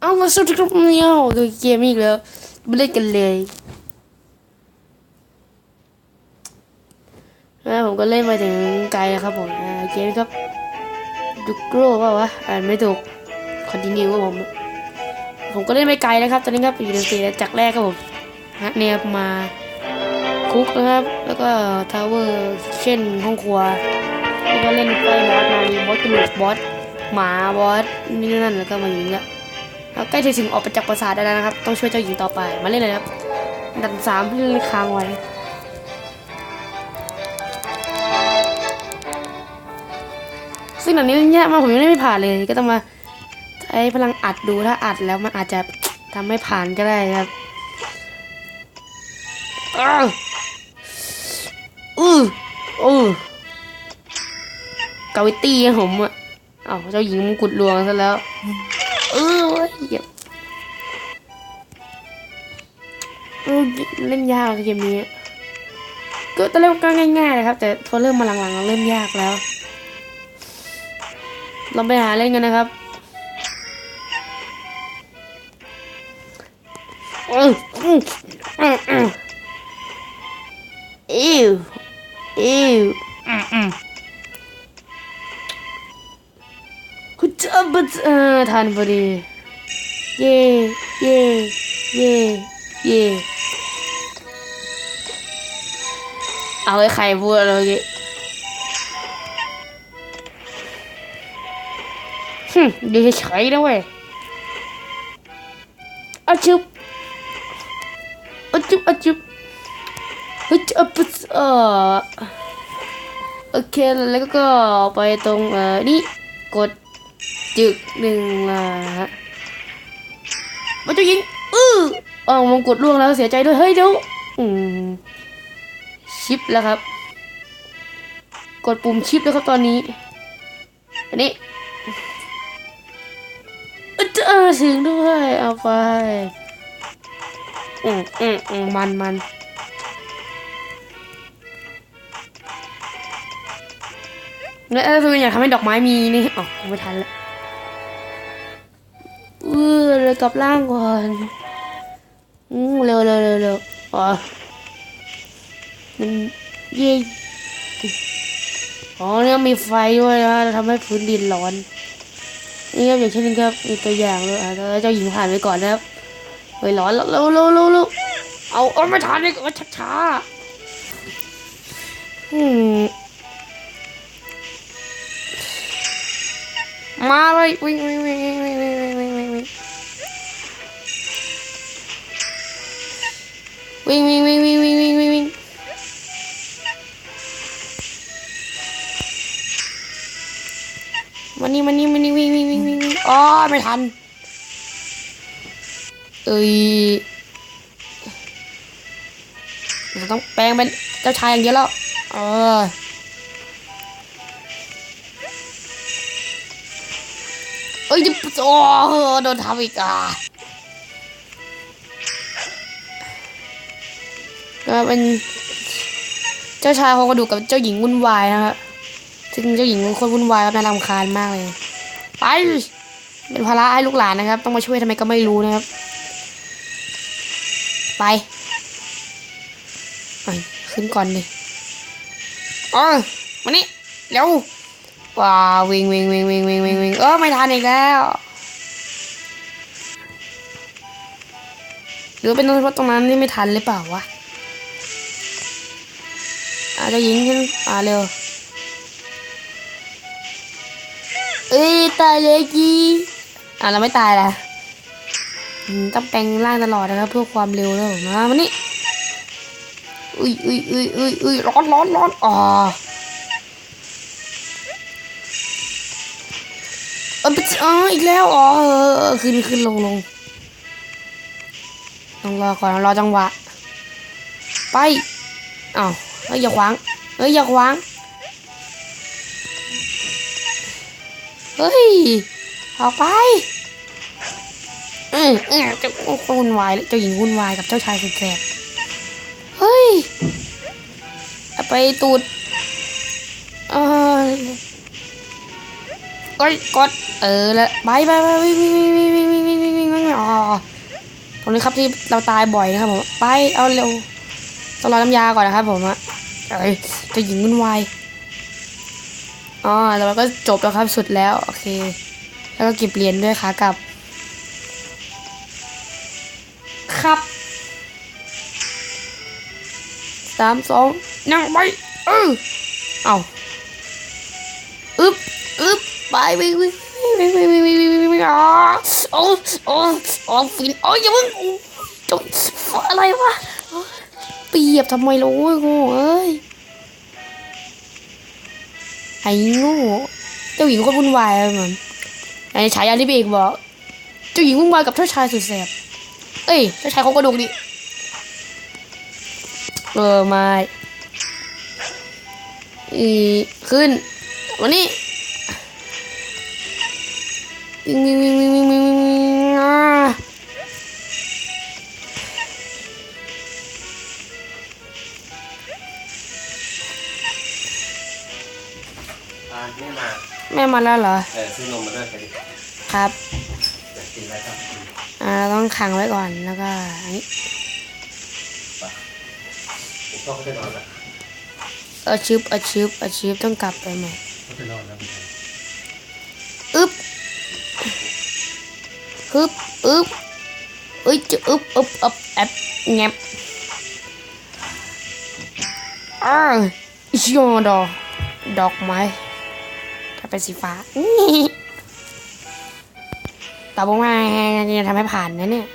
เอามาสุดครับเนี่ยดูเกมอีกแล้วมาเล่นกันเลยนะผมก็เล่นมาถึงไกลครับผมอ่าเกมครับดุกโกรเปล่าวะอ่านไม่ถูกคอนติเนียครับผมผมก็เล่นไม่ไกลนะครับ ตอนนี้ครับอยู่ในสเตจากแรกครับผมฮะเนี่ยมาคุกนะครับ แล้วก็ทาวเวอร์เช่นห้องครัวแล้วก็เล่นไฟบอสมามีบอสกระโหลกบอสหมาบอสนี่นั่นแล้วก็มาอย่างเงี้ย แล้วใกล้จะถึงออกไปจากปราสาทได้แล้วนะครับ ต้องช่วยเจ้าหญิงต่อไป มาเล่นเลยครับ ดันสามเล่นค้างไว้ซึ่งแบบนี้เล่นยากมากผมยังไม่ผ่านเลย ก็ต้องมาใช้พลังอัดดูถ้าอัดแล้วมันอาจจะทำให้ผ่านก็ได้ครับอ้าวอืออือกาวิตี้ผมอะเอ้าเจ้าหญิงมงกุฎหลวงซะแล้ว เออเว้ยเหยียบเออเล่นยากเกมนี้ก็ตอนแรกก็ง่ายๆเลยครับ แต่พอเริ่มมาหลังๆเริ่มยากแล้ว เราไปหาเล่นกันนะครับอืมอืมอืมอืมอิวอิว บัดเออทันพอดี เย่เย่เย่เย่เอาไอ้ไข่พูดเลยกี้ฮึดี๋ยวเฉยๆนะเว้ยอาจุบอาจุบอาจุบอาจุบปุ๊บเออโอเคแล้วก็ไปตรงเอ่อนี่กด จึกหนึ่งละฮะมาเจ้าหญิงอื้ออ๋อมงกุฎล่วงแล้วเสียใจด้วย เฮ้ยเดี๋ยวอืมชิปแล้วครับ กดปุ่มชิปแล้วครับตอนนี้ อันนี้เออถึงด้วยเอาไป อืมอืมอืมมันมันแล้วถ้าคุณอยากทำให้ดอกไม้มีนี่อ๋อไม่ทันและ เออเลยกลับล่างก่อนอืมเร็วเร็วเร็วเร็วอ๋อมันเย่อ๋อเนี่ยมีไฟด้วยนะทำให้พื้นดินร้อน นี่ครับอย่างเช่นนี้ครับมีตัวอย่างเลยอะแล้วเจ้าหญิงผ่านไปก่อนนะครับเฮ้ยร้อนแล้วเร็วเร็วเร็วเร็วเอาเอาไม่ทันเลยก็ช้าช้าอืมมาเลยวิ่งวิ่งวิ่งวิ่งวิ่งวิ่ง วิ่งวิ่งวิ่งวิ่งวิ่งวิ่งวิ่งวิ่งมันนี่มันนี่มันนี่วิ่งวิ่งวิ่งวิ่งวิ่งอ๋อไม่ทันเอ้ยเราต้องแปลงเป็นเจ้าชายอย่างเดียวแล้วเออเอ้ยจะโอ้โดนทำอีกอะ ก็เป็นเจ้าชายโครงกระดูกกับเจ้าหญิงวุ่นวายนะครับซึ่งเจ้าหญิงคนวุ่นวายครับน่ารำคาญมากเลย ไป เป็นภาระให้ลูกหลานนะครับ ต้องมาช่วยทำไมก็ไม่รู้นะครับ ไปไปขึ้นก่อนดิอ๋อมานี่เร็วว้าววิ่งวิ่งวิ่งวิ่งวิ่งวิ่งวิ่งเออไม่ทันอีกแล้วหรือเป็นเพราะตรงนั้นที่ไม่ทันหรือเปล่าวะ จะยิงขึ้นอ่าเร็วเอ้ยตายเลยจีอะเราไม่ตายละต้องแปลงร่างตลอดนะครับ เพื่อความเร็วแล้วมามานี่อุ้ยอุ้ยอุ้ยอุ้ยอุ้ยร้อนร้อนร้อนอ๋อเออเอออีกแล้วอ๋อเออเออขึ้นขึ้นลงลงต้องรอก่อนรอจังหวะ ไปอ้าว ฮ้ยอย่าขวาง เฮ้ยอย่าขวาง เฮ้ย ออกไปเออเออเจ้าวุ่นวายเจ้าหญิงวุ่นวายกับเจ้าชายสุดแสบเฮ้ย ไปตูดเออก้ยกด เออแล้วไปไปไปวิ่งวิ่งวิ่งวิ่งวิ่งวิ่งวิ่งวิ่งวิ่งรงนี้ครับที่เราตายบ่อยนะครับผม ไป เอาเร็วต้องรอน้ำยาก่อนนะครับผมอะ อ้ยเจะหญิงวุ่นวายอ๋อแล้วก็จบแล้วครับสุดแล้ว โอเค แล้วก็เก็บเหรียญด้วยขากลับ ครับสามสองนั่งไปเออเอาอึบอึบไปไปไปไปไปไปไปไปอ๋อโอ้โอ้โอ้ฟินโอ้ยอย่าเพิ่งจบอะไรวะ เปียบทำไมล่ะโอ้ยโง่เอ้ยไอ้โง่เจ้าหญิงก็วุ่นวายเลยมันในฉายาที่เบกบอก เจ้าหญิงวุ่นวายกับเจ้าชายสุดแสบเอ้ยเจ้าชายเขากระดูกดิเออไม่อีขึ้น วันนี้วิ่งวิ่งวิ่ง อ่านี่มาแม่มาแล้วเหรอเออซื้อนมมาด้วยไปดิครับ อยากกินอะไรก็กินอ่าเราต้องขังไว้ก่อนแล้วก็อันนี้ผมก็เขาจะนอนละเออชิบเออชิบเออชิบต้องกลับไปใหม่เขาจะนอนแล้วเหมือนกันอึ๊บฮึบอึ๊บเอ้ยจะอึ๊บอึ๊บอึ๊บแอบแงบอ้าวชิโอดอกดอกไม้ถ้า เป็นสีฟ้าตาบอกว่าจะทำให้ผ่านนะเนี่ย